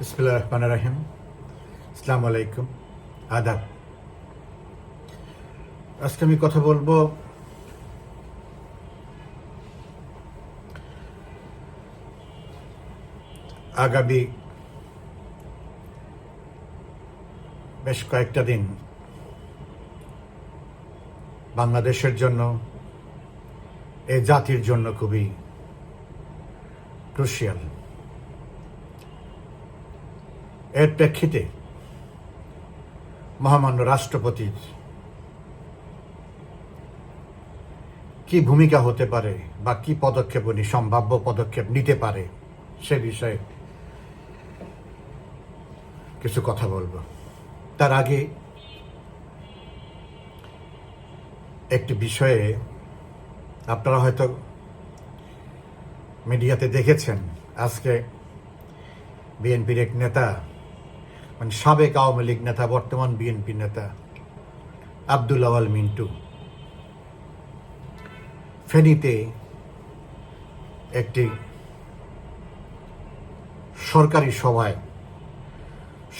রহমান আলাইকুম আদাব আজকে আমি কথা বলব আগামী বেশ কয়েকটা দিন বাংলাদেশের জন্য, এ জাতির জন্য খুবই ক্রুশিয়াল এর প্রেক্ষিতে মহামান্য রাষ্ট্রপতির কি ভূমিকা হতে পারে বা কি পদক্ষেপ উনি, সম্ভাব্য পদক্ষেপ নিতে পারে, সে বিষয়ে কিছু কথা বলব। তার আগে একটি বিষয়ে আপনারা হয়তো মিডিয়াতে দেখেছেন, আজকে বিএনপির এক নেতা মানে সাবেক আওয়ামী লীগ নেতা, বর্তমান বিএনপি নেতা আব্দুল আওয়াল মিন্টু। ফেনীতে একটি সরকারি সভায়,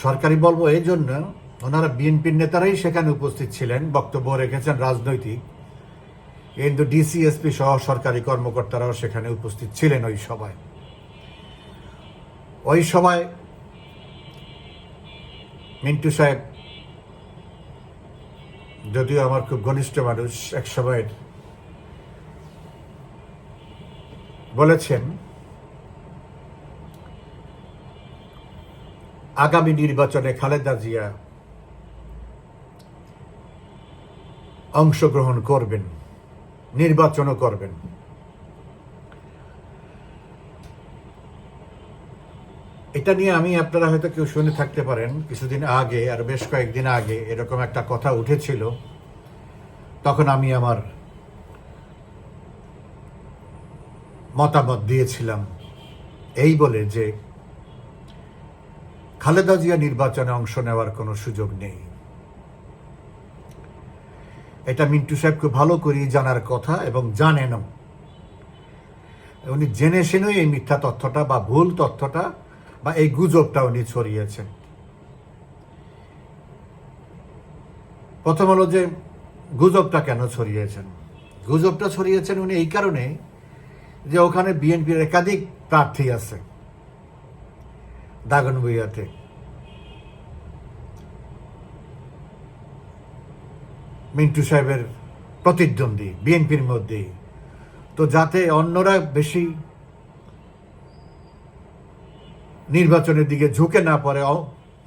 সরকারি বলব এই জন্য ওনারা বিএনপির নেতারাই সেখানে উপস্থিত ছিলেন, বক্তব্য রেখেছেন রাজনৈতিক। কিন্তু ডিসিএসপি সহ সরকারি কর্মকর্তারাও সেখানে উপস্থিত ছিলেন ওই সভায়। ওই সভায় মিন্টু সাহেব, যদিও আমার খুব ঘনিষ্ঠ মানুষ এক সময়ের বলেছেন, আগামী নির্বাচনে খালেদা জিয়া অংশগ্রহণ করবেন, নির্বাচনও করবেন। এটা নিয়ে আমি আপনারা হয়তো কেউ শুনে থাকতে পারেন, কিছুদিন আগে আর বেশ কয়েকদিন আগে এরকম একটা কথা উঠেছিল। তখন আমি আমার মতামত দিয়েছিলাম এই বলে যে, খালেদা জিয়া নির্বাচনে অংশ নেওয়ার কোনো সুযোগ নেই। এটা মিন্টু সাহেব খুব ভালো করেই জানার কথা এবং জানেনও। উনি জেনে শুনেই এই মিথ্যা তথ্যটা বা ভুল তথ্যটা বা এই গুজবটা উনি ছড়িয়েছেন। প্রথম হলো যে গুজবটা কেন ছড়িয়েছেন? গুজবটা ছড়িয়েছেন উনি এই কারণে যে ওখানে বিএনপির একাধিক প্রার্থী আছে দাগনবুইয়াতে মিন্টু সাহেবের প্রতিদ্বন্দ্বী, বিএনপির মধ্যেই। তো যাতে অন্যরা বেশি নির্বাচনের দিকে ঝুঁকে না পড়ে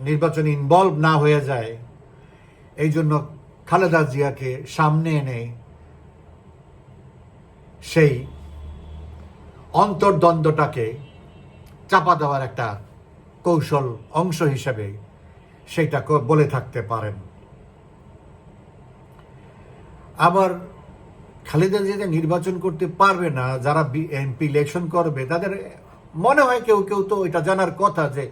নির্বাচনে ইনভলভ না হয়ে যায়, এই জন্য খালেদা জিয়াকে সামনে এনে সেই অন্তর্দ্বন্দ্বটাকে চাপা দেওয়ার একটা কৌশল, অংশ হিসেবে সেটা বলে থাকতে পারেন। আবার খালেদা জিয়া নির্বাচন করতে পারবে না, যারা এমপি ইলেকশন করবে, তাদের মনে হয় কেউ কেউ তো এটা জানার কথা যে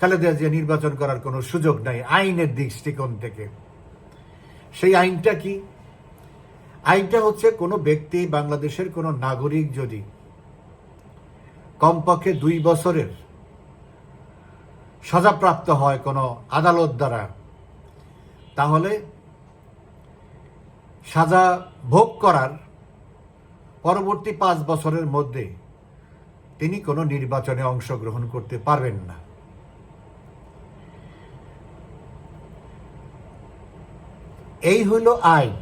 খালেদা জিয়া নির্বাচন করার কোনো সুযোগ নাই, আইনের দৃষ্টিকোণ থেকে। সেই আইনটা কি? আইনটা হচ্ছে কোনো ব্যক্তি বাংলাদেশের কোনো নাগরিক যদি কমপক্ষে দুই বছরের সাজাপ্রাপ্ত হয় কোনো আদালত দ্বারা, তাহলে সাজা ভোগ করার পরবর্তী পাঁচ বছরের মধ্যে তিনি কোনো নির্বাচনে অংশগ্রহণ করতে পারবেন না। এই হইল আইন।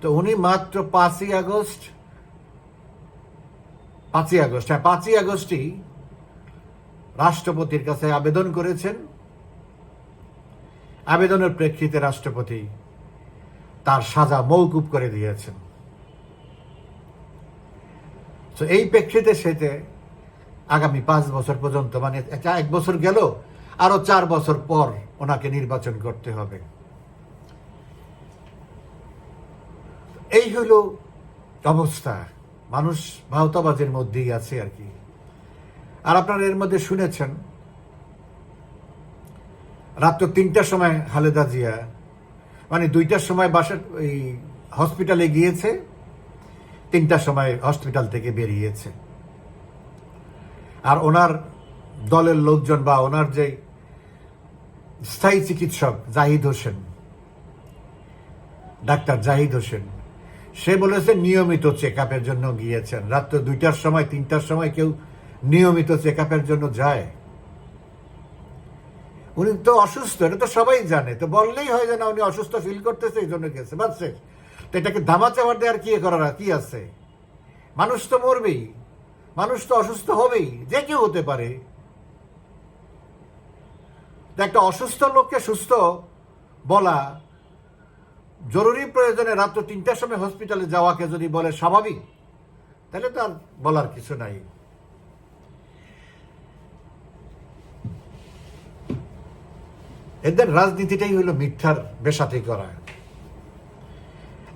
তো উনি মাত্র পাঁচই আগস্ট পাঁচই আগস্ট হ্যাঁ পাঁচই আগস্টই রাষ্ট্রপতির কাছে আবেদন করেছেন। আবেদনের প্রেক্ষিতে রাষ্ট্রপতি তার সাজা মৌকুব করে দিয়েছেন। তো এই প্রেক্ষিতে সেতে আগামী পাঁচ বছর পর্যন্ত মানে এক বছর গেল, আরও চার বছর পর ওনাকে নির্বাচন করতে হবে। এই হইল অবস্থা। মানুষ ভাওতাবাজের মধ্যেই আছে আর কি। আর আপনারা এর মধ্যে শুনেছেন রাত্র তিনটার সময় হালেদা জিয়া মানে দুইটার সময় বাসার এই হসপিটালে গিয়েছে তিনটার সময় হসপিটাল থেকে বেরিয়েছে। আর ওনার দলের লোকজন বা ওনার যে স্থায়ী চিকিৎসক জাহিদ হোসেন, ডাক্তার জাহিদ হোসেন, সে বলেছে নিয়মিত চেক আপের জন্য গিয়েছেন। রাত্র দুইটার সময়, তিনটার সময় কেউ নিয়মিত চেক আপের জন্য যায়। উনি তো অসুস্থ, এটা তো সবাই জানে। তো বললেই হয় যে না, উনি অসুস্থ ফিল করতেছে, এই জন্য গেছে। বাচ্চে তো এটাকে দামা চাওয়ার দেওয়ার কি করার কি আছে? মানুষ তো মরবেই, মানুষ তো অসুস্থ হবেই, যে কেউ হতে পারে। একটা অসুস্থ লোককে সুস্থ বলা জরুরি প্রয়োজনে রাত্র তিনটার সময় হসপিটালে যাওয়াকে যদি বলে স্বাভাবিক, তাহলে তো আর বলার কিছু নাই। এদের রাজনীতিটাই হলো মিথ্যার বেসাতি করা।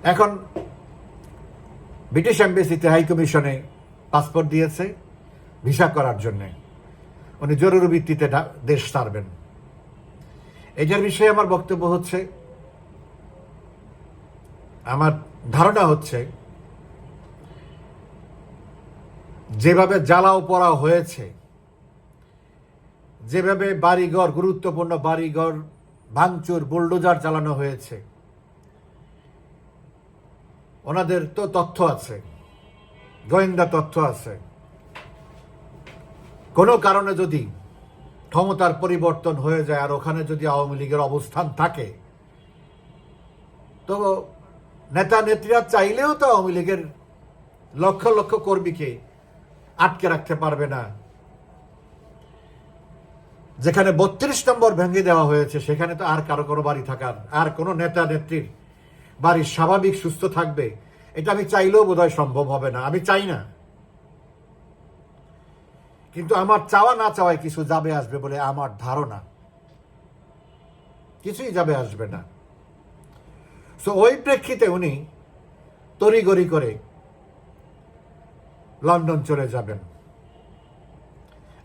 এখন ব্রিটিশ এম্বাসিতে হাই কমিশনে পাসপোর্ট দিয়েছে, ভিসা করার জন্যে। উনি জরুরি ভিত্তিতে দেশ ছাড়বেন। এটার বিষয়ে আমার বক্তব্য হচ্ছে, আমার ধারণা হচ্ছে, যেভাবে জ্বালাও পড়া হয়েছে, যেভাবে বাড়িঘর, গুরুত্বপূর্ণ বাড়িঘর, ভাঙচুর, বুলডোজার চালানো হয়েছে ওনাদের তো তথ্য আছে। গোয়েন্দা তথ্য আছে। কোনো কারণে যদি ক্ষমতার পরিবর্তন হয়ে যায় আর ওখানে যদি আওয়ামী লীগের অবস্থান থাকে, তো নেতা নেত্রীরা চাইলেও তো আওয়ামী লীগের লক্ষ লক্ষ কর্মীকে আটকে রাখতে পারবে না। যেখানে বত্রিশ নম্বর ভেঙে দেওয়া হয়েছে, সেখানে তো আর কারও কোনো বাড়ি থাকার, আর কোনো নেতা নেত্রীর বাড়ি স্বাভাবিক সুস্থ থাকবে, এটা আমি চাইলেও বোধহয় সম্ভব হবে না, আমি চাই না। কিন্তু আমার চাওয়া না চাওয়ায় কিছু যাবে আসবে বলে আমার ধারণা। কিছুই যাবে আসবে না। সো ওই প্রেক্ষিতে উনি তড়িগড়ি করে লন্ডন চলে যাবেন।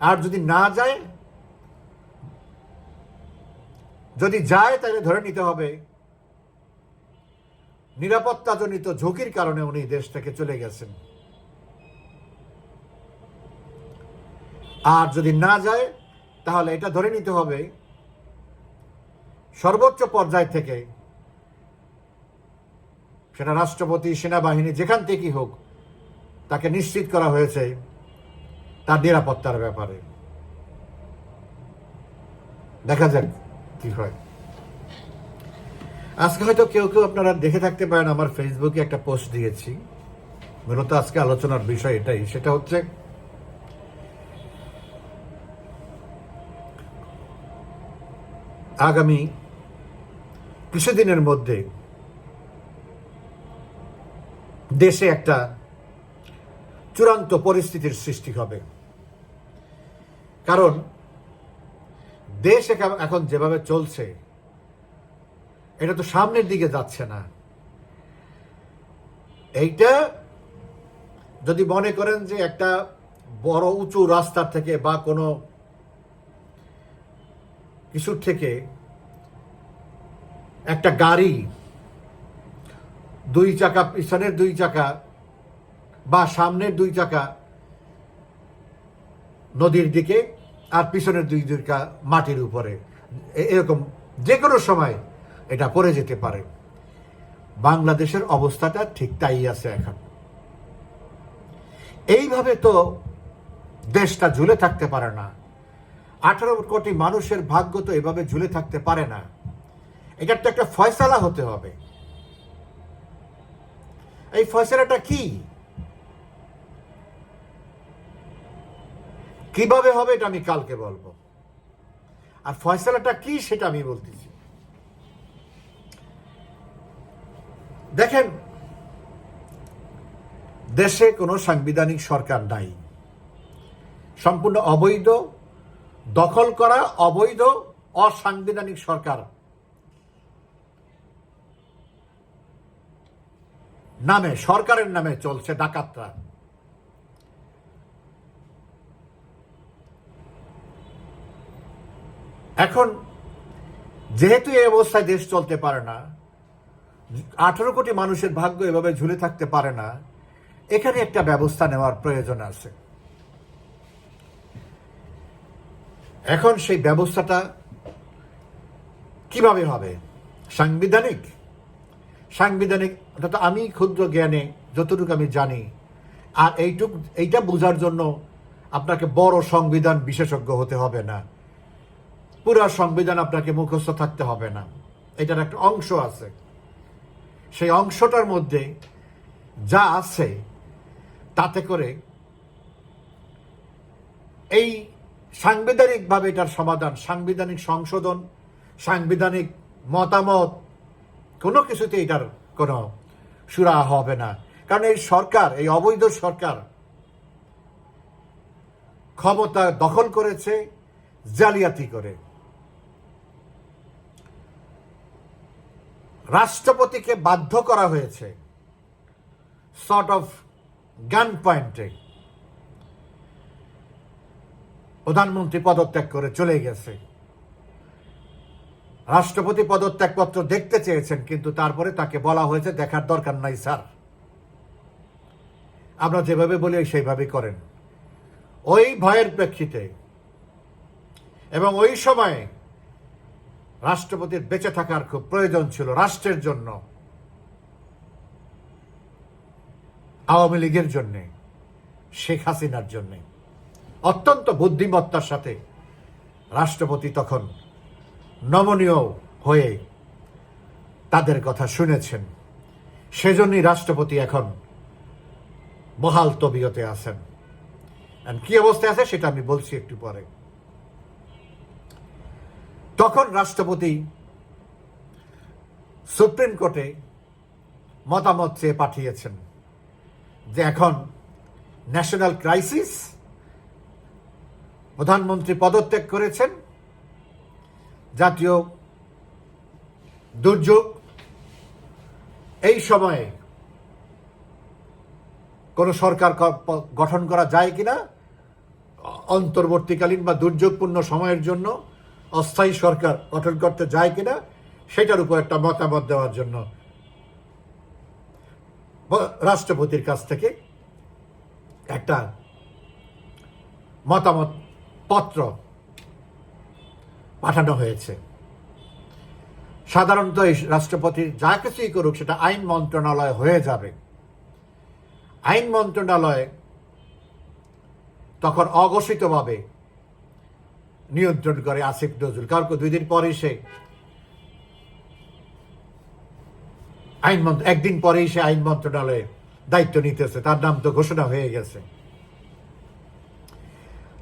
আর যদি না যায়, যদি যায় তাহলে ধরে নিতে হবে নিরাপত্তাজনিত ঝুঁকির কারণে উনি দেশ থেকে চলে গেছেন। আর যদি না যায়, তাহলে এটা ধরে নিতে হবে, সর্বোচ্চ পর্যায় থেকে সেটা রাষ্ট্রপতি, সেনাবাহিনী যেখান থেকেই হোক, তাকে নিশ্চিত করা হয়েছে তার নিরাপত্তার ব্যাপারে। দেখা যাক কি হয়। আজকে হয়তো কেউ কেউ আপনারা দেখে থাকতে পারেন, আমার ফেসবুকে একটা পোস্ট দিয়েছি। মূলত আজকে আলোচনার বিষয় এটাই, সেটা হচ্ছে, আগামী কিছুদিনের মধ্যে দেশে একটা চূড়ান্ত পরিস্থিতির সৃষ্টি হবে। কারণ দেশ এখন যেভাবে চলছে এটা তো সামনের দিকে যাচ্ছে না। এইটা যদি মনে করেন যে একটা বড় উঁচু রাস্তার থেকে বা কোনো কিছুর থেকে একটা গাড়ি দুই চাকা, পিছনের দুই চাকা বা সামনের দুই চাকা নদীর দিকে আর পিছনের দুই চাকা মাটির উপরে। এরকম যে কোনো সময় এটা পড়ে যেতে পারে। বাংলাদেশের অবস্থাটা ঠিক তাই আছে এখন। এইভাবে তো দেশটা ঝুলে থাকতে পারে না। আঠারো কোটি মানুষের ভাগ্য তো এভাবে ঝুলে থাকতে পারে না। এটার তো একটা ফয়সালা হতে হবে। এই ফয়সালাটা কি? কীভাবে হবে এটা আমি কালকে বলব। আর ফয়সালাটা কি সেটা আমি বলতেছি। দেখেন, দেশে কোনো সাংবিধানিক সরকার নাই। সম্পূর্ণ অবৈধ, দখল করা অবৈধ, অসাংবিধানিক সরকার। নামে, সরকারের নামে চলছে ডাকাতরা। এখন, যেহেতু এই অবস্থায় দেশ চলতে পারে না আঠারো কোটি মানুষের ভাগ্য এভাবে ঝুলে থাকতে পারে না। এখানে একটা ব্যবস্থা নেওয়ার প্রয়োজন আছে। এখন সেই ব্যবস্থাটা কীভাবে হবে? সাংবিধানিক? সাংবিধানিক অর্থাৎ আমি ক্ষুদ্র জ্ঞানে যতটুকু আমি জানি, আর এইটুক, এইটা বোঝার জন্য আপনাকে বড় সংবিধান বিশেষজ্ঞ হতে হবে না। পুরো সংবিধান আপনাকে মুখস্থ থাকতে হবে না। এটার একটা অংশ আছে। সেই অংশটার মধ্যে যা আছে, তাতে করে এই সাংবিধানিকভাবে এটার সমাধান, সাংবিধানিক সংশোধন, সাংবিধানিক মতামত, কোনো কিছুতে এটার কোনো সুরা হবে না। কারণ এই সরকার, এই অবৈধ সরকার ক্ষমতা দখল করেছে, জালিয়াতি করে। রাষ্ট্রপতিকে বাধ্য করা হয়েছে। সর্ট অফ গান পয়েন্টে প্রধানমন্ত্রী পদত্যাগ করে চলে গেছে। রাষ্ট্রপতি পদত্যাগপত্র দেখতে চেয়েছেন, কিন্তু তারপরে তাকে বলা হয়েছে, দেখার দরকার নাই, স্যার। আমরা যেভাবে বলি সেইভাবে করেন। ওই ভয়ের প্রেক্ষিতে এবং ওই সময়ে রাষ্ট্রপতির বেঁচে থাকার খুব প্রয়োজন ছিল রাষ্ট্রের জন্য। আওয়ামী লীগের জন্যে, শেখ হাসিনার জন্যে। অত্যন্ত বুদ্ধিমত্তার সাথে রাষ্ট্রপতি তখন নমনীয় হয়ে তাদের কথা শুনেছেন। সেজন্যই রাষ্ট্রপতি এখন বহাল তবিয়তে আছেন। কি অবস্থায় আছে সেটা আমি বলছি একটু পরে। তখন রাষ্ট্রপতি সুপ্রিম কোর্টে মতামত চেয়ে পাঠিয়েছেন যে এখন ন্যাশনাল ক্রাইসিস প্রধানমন্ত্রী পদত্যাগ করেছেন, জাতীয় দুর্যোগ এই সময়ে কোন সরকার গঠন করা যায় কিনা, অন্তর্বর্তীকালীন বা দুর্যোগপূর্ণ সময়ের জন্য অস্থায়ী সরকার গঠন করতে যায় কিনা, সেটার উপর একটা মতামত দেওয়ার জন্য রাষ্ট্রপতির কাছ থেকে একটা মতামত পত্র পাঠানো হয়েছে। সাধারণত এই রাষ্ট্রপতির যা কিছুই করুক, সেটা আইন মন্ত্রণালয় হয়ে যাবে। আইন মন্ত্রণালয় তখন অঘোষিতভাবে নিয়ন্ত্রণ করে আসিফ নজরুল। কারণ দুই দিন পরে সে আইন একদিন পরেই সে আইন মন্ত্রণালয়ে দায়িত্ব নিতেছে। তার নাম তো ঘোষণা হয়ে গেছে।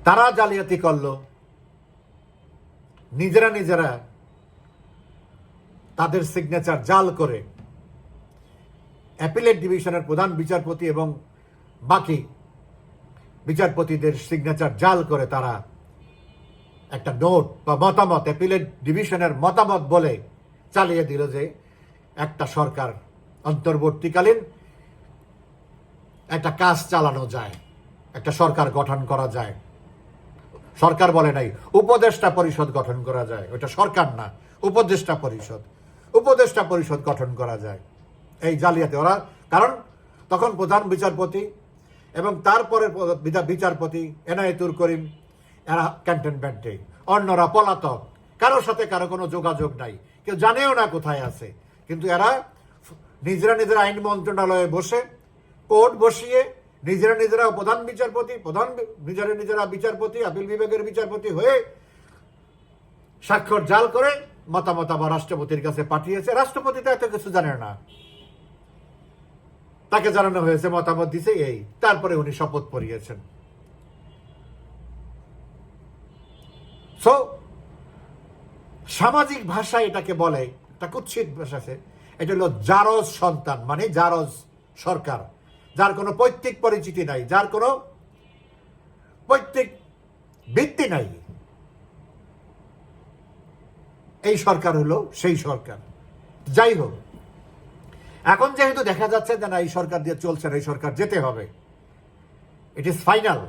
তারা জালিয়াতি করল। নিজেরা নিজেরা তাদের সিগনেচার জাল করে অ্যাপিলেট ডিভিশনের প্রধান বিচারপতি এবং বাকি বিচারপতিদের সিগনেচার জাল করে তারা একটা নোট বা মতামত অ্যাপিলেট ডিভিশনের মতামত বলে চালিয়ে দিল যে একটা সরকার অন্তর্বর্তীকালীন একটা কাজ চালানো যায়, একটা সরকার গঠন করা যায়। সরকার বলে নাই, উপদেষ্টা পরিষদ গঠন করা যায়। ওটা সরকার না, উপদেষ্টা পরিষদ। উপদেষ্টা পরিষদ গঠন করা যায়। এই জালিয়াতে ওরা, কারণ তখন প্রধান বিচারপতি এবং তারপরে বিচারপতি এনায়েতুর করিম এরা ক্যান্টনমেন্টে অন্যরা পলাতক। কারোর সাথে কারও কোনো যোগাযোগ নাই। কেউ জানেও না কোথায় আছে। কিন্তু এরা নিজেরা নিজেরা আইন মন্ত্রণালয়ে বসে, কোর্ট বসিয়ে নিজেরা নিজেরা প্রধান বিচারপতি, প্রধান নিজেরা নিজেরা বিচারপতি, আপিল বিভাগের বিচারপতি হয়ে স্বাক্ষর জাল করে মতামত আবার রাষ্ট্রপতির কাছে পাঠিয়েছে। রাষ্ট্রপতি তো এত কিছু জানে না। তাকে জানানো হয়েছে, মতামত দিছে এই। তারপরে উনি শপথ পড়িয়েছেন সো সামাজিক ভাষায় এটাকে বলে একটা কুৎসিত ভাষাতে এটা হলো জারজ সন্তান মানে জারজ সরকার, যার কোনো পৈতৃক পরিচিতি নাই, যার কোনো পৈতৃক ভিত্তি নাই। এই সরকার হলো সেই সরকার। যাই হোক, এখন যেহেতু দেখা যাচ্ছে যে না, এই সরকার দিয়ে চলছে না, এই সরকার যেতে হবে। ইট ইজ ফাইনাল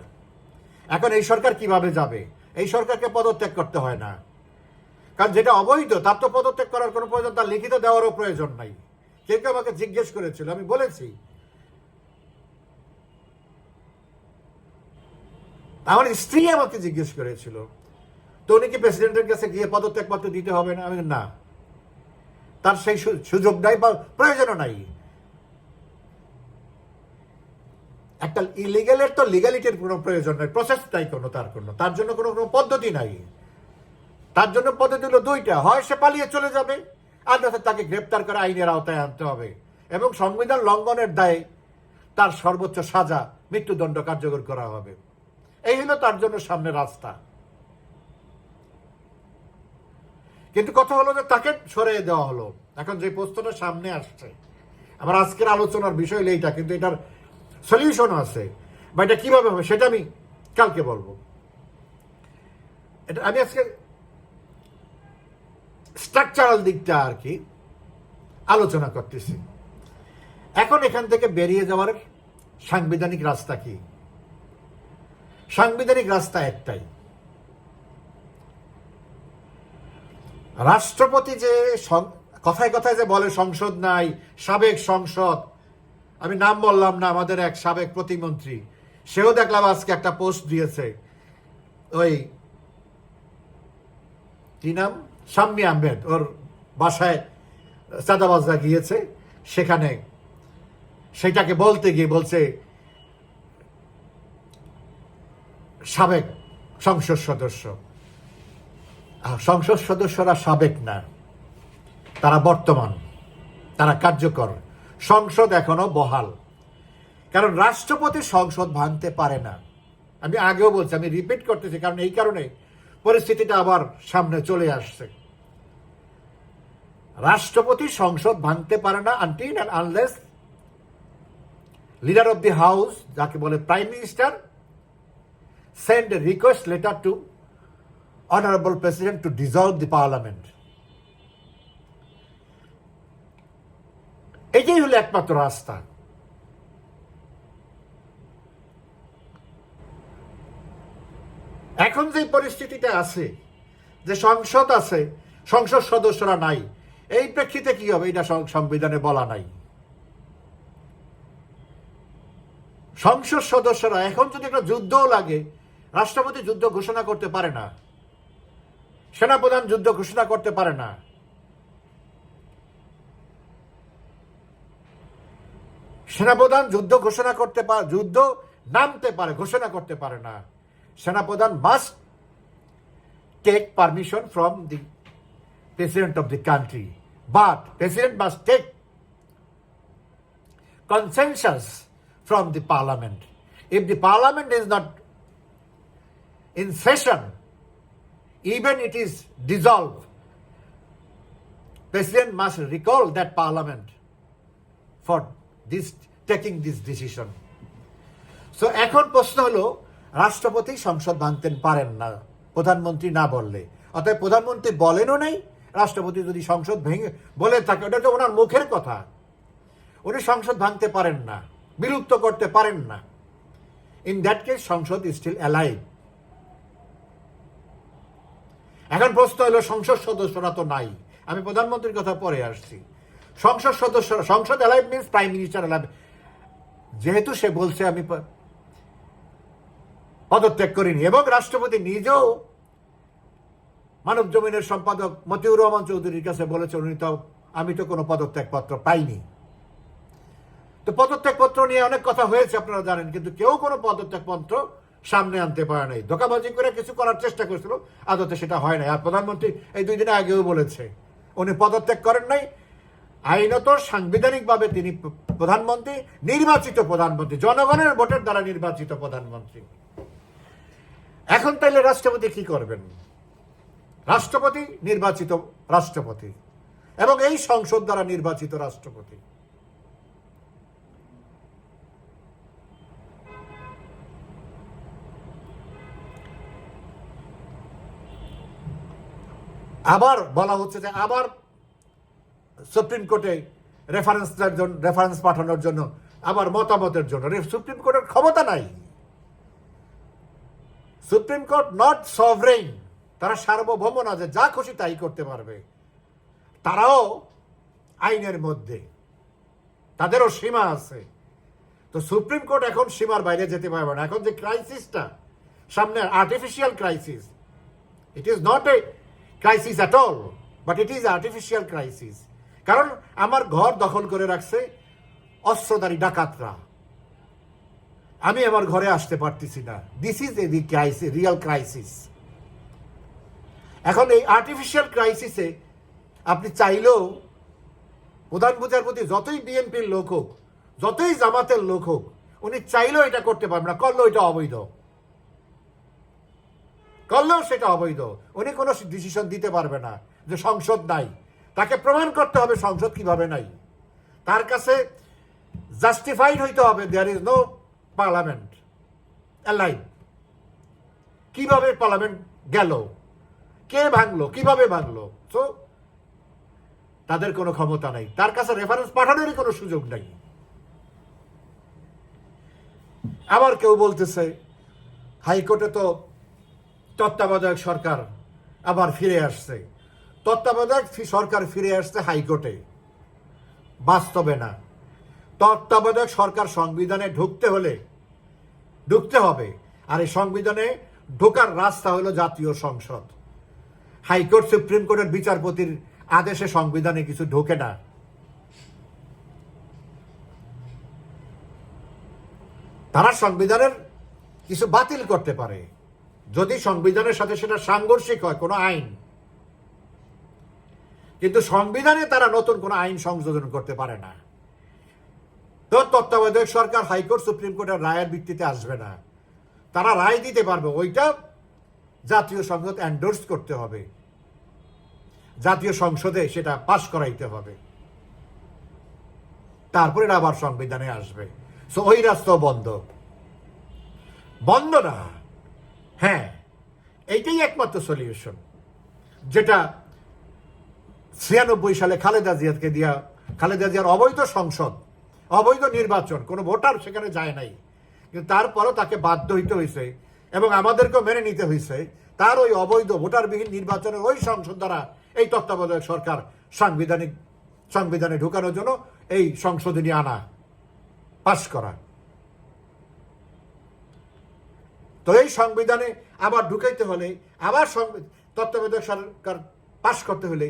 এখন এই সরকার কীভাবে যাবে? এই সরকারকে পদত্যাগ করতে হয় না। কারণ যেটা অবৈধ, তার তো পদত্যাগ করার কোনো প্রয়োজন, তার লিখিত দেওয়ারও প্রয়োজন নাই। কেউ কেউ আমাকে জিজ্ঞেস করেছিল, আমি বলেছি। আমার স্ত্রী আমাকে জিজ্ঞেস করেছিল, তো উনি কি প্রেসিডেন্টের কাছে গিয়ে পদত্যাগ পত্র দিতে হবে না? আমি না। তার সেই সুযোগ নাই বা প্রয়োজনও নাই। একটা ইলিগালের তো লিগালিটির কোনো প্রয়োজন নাই প্রসেস নাই কোনো, তার কোনো। তার জন্য কোনো কোনো পদ্ধতি নাই। তার জন্য পদ্ধতি হলো দুইটা, হয় সে পালিয়ে চলে যাবে, আর তাকে গ্রেপ্তার করে আইনের আওতায় আনতে হবে। এবং সংবিধান লঙ্ঘনের দায়ে তার সর্বোচ্চ সাজা, মৃত্যুদণ্ড কার্যকর করা হবে। এই হলো তার জন্য সামনে রাস্তা। কিন্তু কথা হলো যে তাকে সরিয়ে দেওয়া হলো। এখন যে প্রশ্নটা সামনে আসছে, আমার আজকের আলোচনার বিষয় হলো এইটা, কিন্তু এটার সলিউশন আছে। বা এটা কীভাবে হবে সেটা আমি কালকে বলব। এটা আমি আজকে স্ট্রাকচারাল দিকটা আর কি আলোচনা করতেছি। এখন এখান থেকে বেরিয়ে যাওয়ার সাংবিধানিক রাস্তা কি? সাংবিধানিক রাস্তা একটাই। রাষ্ট্রপতি যে কথায় কথায় যে বলে সংসদ নাই, সাবেক সংসদ আমি নাম বললাম না, আমাদের এক সাবেক প্রতিমন্ত্রী। সেও দেখলাম আজকে একটা পোস্ট দিয়েছে। ওই, কি নাম? শাম্মী আহমেদ, ওর বাসায় চাঁদাবাজরা গিয়েছে, সেখানে। সেটাকে বলতে গিয়ে বলছে, সাবেক সংসদ সদস্য। সংসদ সদস্যরা সাবেক না, তারা বর্তমান, তারা কার্যকর। সংসদ এখনও বহাল। কারণ রাষ্ট্রপতি সংসদ ভাঙতে পারে না। আমি আগেও বলছি, আমি রিপিট করতেছি, কারণ এই কারণে পরিস্থিতিটা আবার সামনে চলে আসছে। রাষ্ট্রপতি সংসদ ভাঙতে পারে না until and unless leader of the house যাকে বলে prime minister send request letter to honourable president to dissolve the parliament এটাই হলো একমাত্র রাস্তা। এখন যে পরিস্থিতিটা আছে, যে সংসদ আছে, সংসদ সদস্যরা নাই, এই প্রেক্ষিতে কি হবে? এটা সংবিধানে বলা নাই। সংসদ সদস্যরা এখন যদি একটা যুদ্ধও লাগে, রাষ্ট্রপতি যুদ্ধ ঘোষণা করতে পারে না, সেনাপ্রধান যুদ্ধ ঘোষণা করতে পারে না সেনাপ্রধান যুদ্ধ ঘোষণা করতে পারে যুদ্ধ নামতে পারে ঘোষণা করতে পারে না সেনাপ্রধান must take permission from the president of the country but president must take consensus from the parliament. If the parliament is not in session, even it is dissolved, president must recall that parliament for this taking this decision so এখন প্রশ্ন হলো, রাষ্ট্রপতি সংসদ ভাঙতে পারেন না, প্রধানমন্ত্রী না বললে। অতএব প্রধানমন্ত্রী বলেনও নেই, রাষ্ট্রপতি যদি সংসদ ভেঙে বলে থাকে, ওটা তো ওনার মুখের কথা। উনি সংসদ ভাঙতে পারেন না, বিলুপ্ত করতে পারেন না। ইন দ্যাট কেস সংসদ স্টিল অ্যালাইভ এখন প্রশ্ন হলো, সংসদ সদস্যরা তো নাই। আমি প্রধানমন্ত্রীর কথা পরে আসছি। সংসদ সদস্য সংসদ alive means prime minister alive যেহেতু সে বলছে, আমি পদত্যাগ করিনি। এবং রাষ্ট্রপতি নিজেও মানব জমিনের সম্পাদক মতিউর রহমান চৌধুরীর কাছে বলেছে উনি তো, আমি তো কোনো পদত্যাগ পত্র পাইনি। তো পদত্যাগ পত্র নিয়ে অনেক কথা হয়েছে, আপনারা জানেন, কিন্তু কেউ কোনো পদত্যাগ পত্র সামনে আনতে পারে নাই। ধোকাবাজি করে কিছু করার চেষ্টা করেছিল, আদতে সেটা হয় নাই। আর প্রধানমন্ত্রী এই দুই দিনে আগেও বলেছে, উনি পদত্যাগ করেন নাই আইনত সাংবিধানিকভাবে তিনি প্রধানমন্ত্রী, নির্বাচিত প্রধানমন্ত্রী, জনগণের ভোটের দ্বারা নির্বাচিত প্রধানমন্ত্রী। এখন তাইলে রাষ্ট্রপতি কি করবেন? রাষ্ট্রপতি, নির্বাচিত রাষ্ট্রপতি, এবং এই সংসদ দ্বারা নির্বাচিত রাষ্ট্রপতি। আবার বলা হচ্ছে যে আবার সুপ্রিম কোর্টে রেফারেন্স রেফারেন্স পাঠানোর জন্য আবার মতামতের জন্য। সুপ্রিম কোর্টের ক্ষমতা নাই। সুপ্রিম কোর্ট নট সভরেইন তারা সার্বভৌম না যে যা খুশি তাই করতে পারবে। তারাও আইনের মধ্যে। তাদেরও সীমা আছে। তো সুপ্রিম কোর্ট এখন সীমার বাইরে যেতে পারবে না। এখন যে ক্রাইসিসটা সামনে artificial crisis it is not a crisis at all but it is artificial crisis কারণ আমার ঘর দখল করে রাখছে অস্ত্রধারী ডাকাতরা। আমি আমার ঘরে আসতে পারতেছি না। This is a crisis real crisis এখন এই আর্টিফিশিয়াল ক্রাইসিসে আপনি চাইলেও প্রধান বিচারপতি যতই বিএনপির লোক হোক, যতই জামাতের লোক হোক, উনি চাইলেও এটা করতে পারবেন না। করলেও এটা অবৈধ। করলেও সেটা অবৈধ। উনি কোনো ডিসিশন দিতে পারবে না যে সংসদ নাই। তাকে প্রমাণ করতে হবে সংসদ কীভাবে নাই। তার কাছে জাস্টিফাইড হইতে হবে there is no parliament alive কীভাবে পার্লামেন্ট গেল? কে ভাঙলো? কীভাবে ভাঙলো? সো তাদের কোনো ক্ষমতা নাই। তার কাছে রেফারেন্স পাঠানোরই কোনো সুযোগ নাই। আবার কেউ বলতেছে, হাইকোর্টে তো তত্ত্বাবধায়ক সরকার আবার ফিরে আসছে। তত্ত্বাবধায়ক সরকার ফিরে আসছে হাইকোর্টে। বাস্তবে না। তত্ত্বাবধায়ক সরকার সংবিধানে ঢুকতে হলে ঢুকতে হবে। আর এই সংবিধানে ঢোকার রাস্তা হলো জাতীয় সংসদ। হাইকোর্ট, সুপ্রিম কোর্টের বিচারপতির আদেশে সংবিধানে কিছু ঢোকে না। তারা সংবিধানের কিছু বাতিল করতে পারে। যদি সংবিধানের সাথে সেটা সাংঘর্ষিক হয়, কোনো আইন কিন্তু সংবিধানে তারা নতুন কোনো আইন সংযোজন করতে পারে না। তো তত্ত্বাবধায়ক সরকার, হাইকোর্ট, সুপ্রিম কোর্টের রায়ের ভিত্তিতে আসবে না। তারা রায় দিতে পারবে, ওইটা জাতীয় সংসদ এন্ডোর্স করতে হবে। জাতীয় সংসদে সেটা পাশ করাইতে হবে। তারপরে আবার সংবিধানে আসবে। সো ওই রাস্তাও বন্ধ। বন্ধ না। হ্যাঁ এইটাই একমাত্র সলিউশন যেটা ছিয়ানব্বই সালে খালেদা জিয়াকে দিয়া, খালেদা জিয়ার অবৈধ সংসদ, অবৈধ নির্বাচন, কোনো ভোটার সেখানে যায় নাই। কিন্তু তারপরও তাকে বাধ্য হইতে হয়েছে এবং আমাদেরকেও মেনে নিতে হয়েছে তার ওই অবৈধ ভোটারবিহীন নির্বাচনের ওই সংসদ দ্বারা এই তত্ত্বাবধায়ক সরকার সাংবিধানিক, সংবিধানে ঢুকানোর জন্য এই সংশোধনী আনা, পাশ করা। তো এই সংবিধানে আবার ঢুকাইতে হলে, আবার তত্ত্বাবধায়ক সরকার পাশ করতে হলে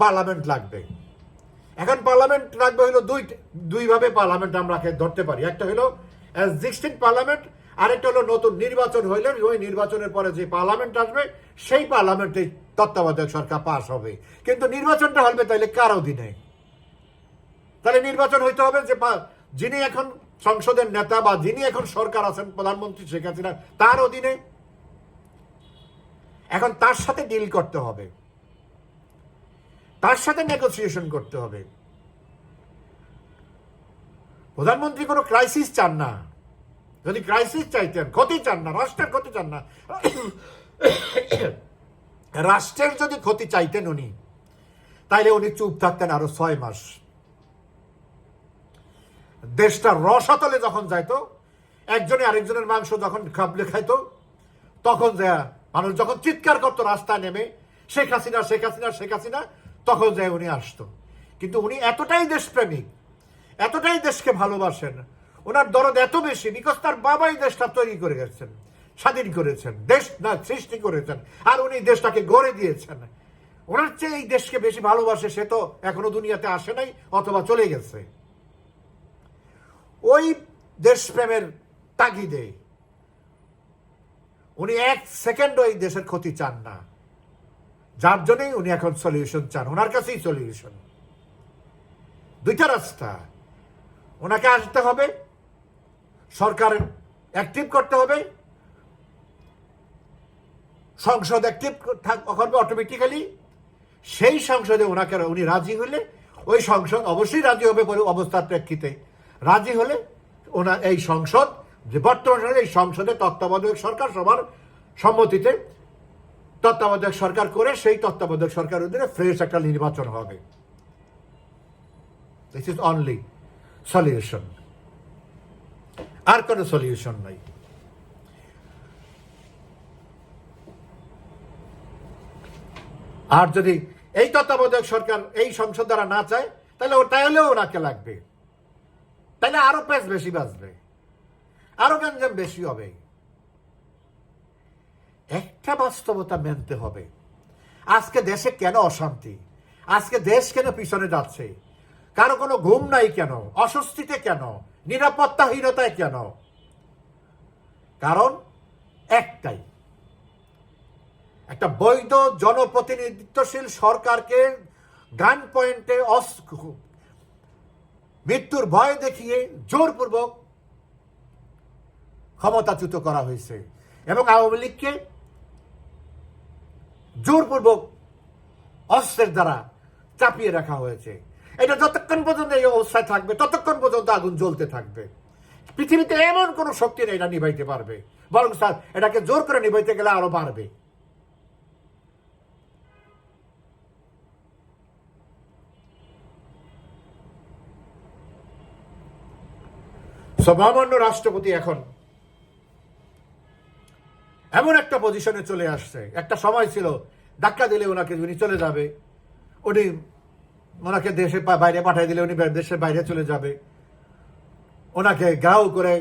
পার্লামেন্ট লাগবে। এখন পার্লামেন্ট লাগবে হলো দুই দুইভাবে পার্লামেন্ট আমরা ধরতে পারি। একটা হলো এক্সিস্টিং পার্লামেন্ট, আরেকটা হলো নতুন নির্বাচন হইলে ওই নির্বাচনের পরে যে পার্লামেন্ট আসবে, সেই পার্লামেন্টে তত্ত্বাবধায়ক সরকার পাশ হবে। কিন্তু নির্বাচনটা হবে তাইলে কার অধীনে তাহলে নির্বাচন হইতে হবে যে যিনি এখন সংসদের নেতা বা যিনি এখন সরকার আছেন, প্রধানমন্ত্রী শেখ হাসিনা তার অধীনে এখন তার সাথে ডিল করতে হবে। তার সাথে নেগোসিয়েশন করতে হবে। প্রধানমন্ত্রী কোনো ক্রাইসিস চান না। যদি ক্রাইসিস চাইতেন, ক্ষতি চান না, রাষ্ট্রের ক্ষতি চান না, রাষ্ট্রের যদি ক্ষতি চাইতেন উনি, তাইলে উনি চুপ থাকতেন আরও ছয় মাস। দেশটা রসাতলে যখন যাইতো, একজনে আরেকজনের মাংস যখন খাবলে খাইতো, তখন যা মানুষ যখন চিৎকার করতো রাস্তায় নেমে, শেখ হাসিনা শেখ হাসিনা শেখ হাসিনা তখন যায় উনি আসতো। কিন্তু উনি এতটাই দেশপ্রেমিক, এতটাই দেশকে ভালোবাসেন, ওনার দরদ এত বেশি বিকজ তার বাবাই দেশটা তৈরি করে গেছেন, স্বাধীন করেছেন, দেশ না, সৃষ্টি করেছেন, আর উনি দেশটাকে গড়ে দিয়েছেন। ওনার চেয়ে এই দেশকে বেশি ভালোবাসে সে তো এখনও দুনিয়াতে আসে নাই অথবা চলে গেছে। ওই দেশপ্রেমের তাগিদে উনি এক সেকেন্ড ওই দেশের ক্ষতি চান না। যার জন্যই উনি এখন সলিউশন চান। ওনার কাছেই সলিউশন দুইটা রাস্তা। ওনাকে আসতে হবে। সরকার অ্যাক্টিভ করতে হবে। সংসদ অ্যাক্টিভ করবে অটোমেটিক্যালি সেই সংসদে ওনাকে উনি রাজি হলে ওই সংসদ অবশ্যই রাজি হবে পরে অবস্থার প্রেক্ষিতে। রাজি হলে ওনার এই সংসদ যে বর্তমান এই সংসদে তত্ত্বাবধায়ক সরকার সবার সম্মতিতে তত্ত্বাবধায়ক সরকার করে, সেই তত্ত্বাবধায়ক সরকার অধীনে ফ্রেশ একটা নির্বাচন হবে। দিস ইজ অনলি সলিউশন আর কোনো সলিউশন নাই। আর যদি এই তত্ত্বাবধায়ক সরকার এই সংসদ দ্বারা না চায়, তাহলে ওটা হলেও ওনাকে লাগবে। তাহলে আরও পেস বেশি বাঁচবে আরও গঞ্জাম বেশি হবে। একটা বাস্তবতা মেনতে হবে। আজকে দেশে কেন অশান্তি? আজকে দেশ কেন পিছনে যাচ্ছে? কারও কোনো ঘুম নাই কেন? অস্বস্তিতে কেন? নিরাপত্তাহীনতায় কেন? কারণ একটাই। একটা বৈধ জনপ্রতিনিধিত্বশীল সরকারকে গান পয়েন্টে মৃত্যুর ভয় দেখিয়ে জোরপূর্বক ক্ষমতাচ্যুত করা হয়েছে এবং আওয়ামী লীগকে জোরপূর্বক অস্ত্রের দ্বারা চাপিয়ে রাখা হয়েছে। এটা যতক্ষণ পর্যন্ত এই অবস্থায় থাকবে, ততক্ষণ পর্যন্ত আগুন জ্বলতে থাকবে। পৃথিবীতে এমন কোনো শক্তি নেই এটা নিভাইতে পারবে। বরং স্যার, এটাকে জোর করে নিভাইতে গেলে আরও বাড়বে। সমান্য রাষ্ট্রপতি এখন এমন একটা পজিশনে চলে আসছে। একটা সময় ছিল, ধাক্কা দিলে ওনাকে উনি চলে যাবে। উনি ওনাকে দেশে বাইরে পাঠিয়ে দিলে উনি দেশের বাইরে চলে যাবে। ওনাকে ঘ্রাও করে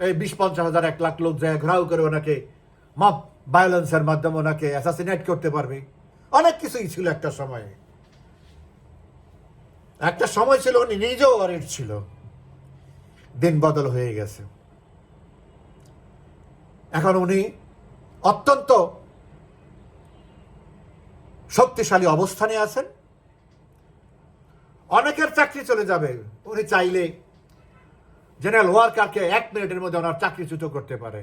এই বিশ পঞ্চাশ হাজার, এক লাখ লোক যায়, ঘ্রাও করে ওনাকে মব ভায়োলেন্সের মাধ্যমে ওনাকে অ্যাসাসিনেট করতে পারবে। অনেক কিছুই ছিল একটা সময়ে। একটা সময় ছিল উনি নিজেও অরেট ছিল। দিন বদল হয়ে গেছে। এখন উনি অত্যন্ত শক্তিশালী অবস্থানে আছেন। অনেকের চাকরি চলে যাবে, উনি চাইলে জেনারেল ওয়ার্কারকে এক মিনিটের মধ্যে ওনার চাকরিচ্যুত করতে পারে।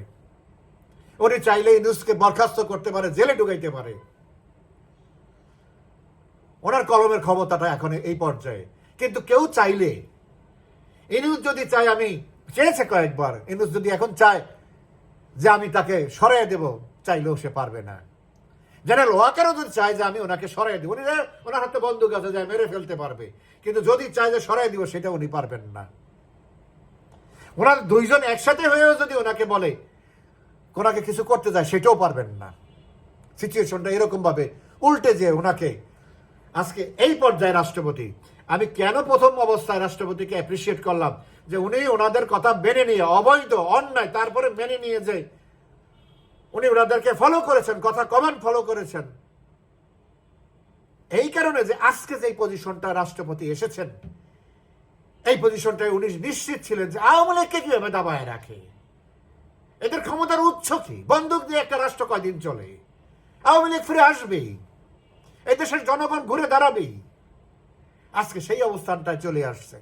উনি চাইলে ইনুসকে বরখাস্ত করতে পারে, জেলে ঢুকাইতে পারে। ওনার কলমের ক্ষমতাটা এখন এই পর্যায়ে। কিন্তু কেউ চাইলে ইনুস যদি চায় আমি, চেয়েছে কয়েকবার ইনুস যদি এখন চায় যে আমি তাকে সরাই দেব চাইলেও সে পারবে না। জেনারেল ওয়াকারও যদি চায় যে আমি ওনাকে সরাই দেবো, উনি ওনার হাতে বন্দুক আছে যে মেরে ফেলতে পারবে। কিন্তু যদি চায় যে সরাই দিব, সেটা উনি পারবেন না। ওনার দুইজন একসাথে হয়েও যদি ওনাকে বলে, ওনাকে কিছু করতে যায়, সেটাও পারবেন না। সিচুয়েশনটা এরকম ভাবে উল্টে যে ওনাকে, আজকে এই পর্যায়ে রাষ্ট্রপতি, আমি কেন প্রথম অবস্থায় রাষ্ট্রপতিকে অ্যাপ্রিসিয়েট করলাম? যে উনি ওনাদের কথা মেনে নিয়ে, অবৈধ, অন্যায়, তারপরে মেনে নিয়ে যে উনি ওনাদেরকে ফলো করেছেন, কথা কমান ফলো করেছেন। এই কারণে যে আজকে যে পজিশনটা রাষ্ট্রপতি এসেছেন, এই পজিশনটায় উনি নিশ্চিত ছিলেন যে আওয়ামী লীগকে কীভাবে দাবায় রাখে। এদের ক্ষমতার উৎস কি? বন্দুক দিয়ে একটা রাষ্ট্র কয়দিন চলে? আওয়ামী লীগ ফিরে আসবেই এই দেশের জনগণ ঘুরে দাঁড়াবেই আজকে সেই অবস্থানটায় চলে আসছে।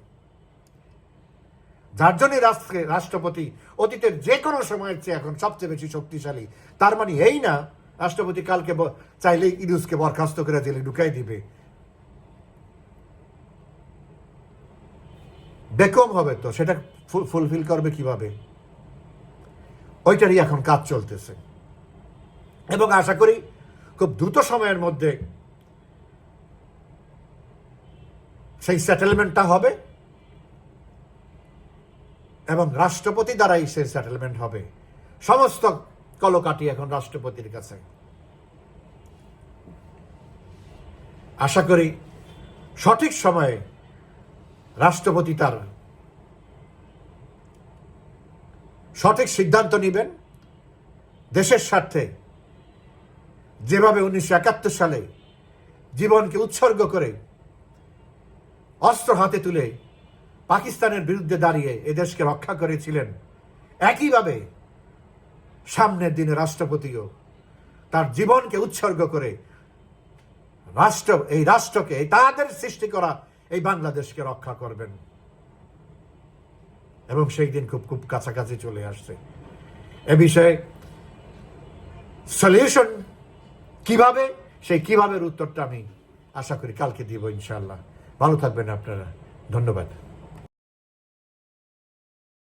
যার জন্যই রাষ্ট্রে, রাষ্ট্রপতি অতীতের যে কোনো সময়ের চেয়ে এখন সবচেয়ে বেশি শক্তিশালী, তার মানে এই না, রাষ্ট্রপতি কালকে ব- চাইলেই বরখাস্ত করে জেলে ঢুকাই দিবে। বেকম হবে তো, সেটা ফুলফিল করবে কীভাবে? ওইটারই এখন কাজ চলতেছে। এবং আশা করি খুব দ্রুত সময়ের মধ্যে সেই সেটেলমেন্টটা হবে। এবং রাষ্ট্রপতি দ্বারাই সেই সেটেলমেন্ট হবে। সমস্ত কলকাটি এখন রাষ্ট্রপতির কাছে। আশা করি সঠিক সময়ে রাষ্ট্রপতি তার সঠিক সিদ্ধান্ত নেবেন। দেশের স্বার্থে যেভাবে উনিশশো একাত্তর সালে জীবনকে উৎসর্গ করে অস্ত্র হাতে তুলে পাকিস্তানের বিরুদ্ধে দাঁড়িয়ে এদেশকে রক্ষা করেছিলেন। একইভাবে সামনের দিনে রাষ্ট্রপতিও তার জীবনকে উৎসর্গ করে রাষ্ট্র, এই রাষ্ট্রকে তাদের সৃষ্টি করা এই বাংলাদেশকে রক্ষা করবেন। এবং সেই দিন খুব খুব কাছাকাছি চলে আসছে। এ বিষয়ে সলিউশন কীভাবে, সেই কীভাবে উত্তরটা আমি আশা করি কালকে দিব ইনশাল্লাহ ভালো থাকবেন আপনারা। ধন্যবাদ।